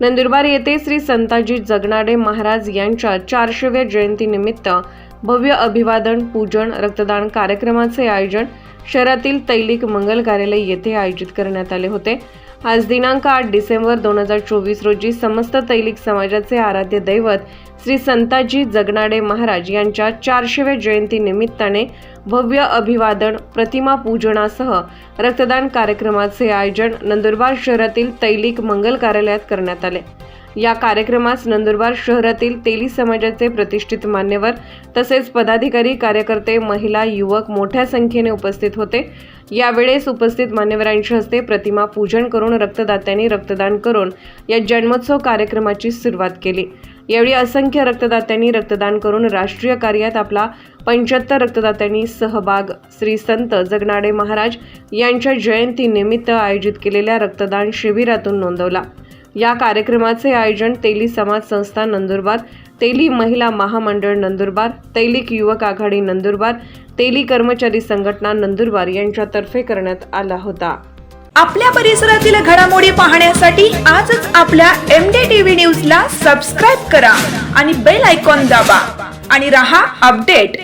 नंदुरबार येथे श्री संताजी जगनाडे महाराज यांच्या चारशेव्या जयंतीनिमित्त भव्य अभिवादन पूजन रक्तदान कार्यक्रमाचे आयोजन शहरातील तैलिक मंगल कार्यालय येथे आयोजित करण्यात आले होते. आज दिनांक आठ डिसेंबर दोन हजार चोवीस रोजी समस्त तैलिक समाजाचे आराध्य दैवत श्री संताजी जगनाडे महाराज यांच्या चारशेव्या जयंती निमित्ताने भव्य अभिवादन प्रतिमा पूजनासह रक्तदान कार्यक्रमाचे आयोजन नंदुरबार शहरातील तैलिक मंगल कार्यालयात करण्यात आले. या कार्यक्रमास नंदुरबार शहरातील तेली समाजाचे प्रतिष्ठित मान्यवर तसेच पदाधिकारी कार्यकर्ते महिला युवक मोठ्या संख्येने उपस्थित होते. यावेळेस उपस्थित मान्यवरांच्या हस्ते प्रतिमा पूजन करून रक्तदात्यांनी रक्तदान करून या जन्मोत्सव कार्यक्रमाची सुरुवात केली. यावेळी असंख्य रक्तदात्यांनी रक्तदान करून राष्ट्रीय कार्यात आपला पंच्याहत्तर रक्तदात्यांनी सहभाग श्री संत जगनाडे महाराज यांच्या जयंतीनिमित्त आयोजित केलेल्या रक्तदान शिबिरातून नोंदवला. या कार्यक्रमाचे आयोजन तेली समाज संस्था नंदुरबार तेली महिला महामंडळ नंदुरबार तैलिक युवक आघाडी नंदुरबार तेली कर्मचारी संघटना नंदुरबार यांच्यातर्फे करण्यात आला होता. आपल्या परिसरातील घडामोडी पाहण्यासाठी आजच आपल्या एम डी टीव्ही न्यूज ला सबस्क्राईब करा आणि बेल आयकॉन दाबा आणि रहा अपडेट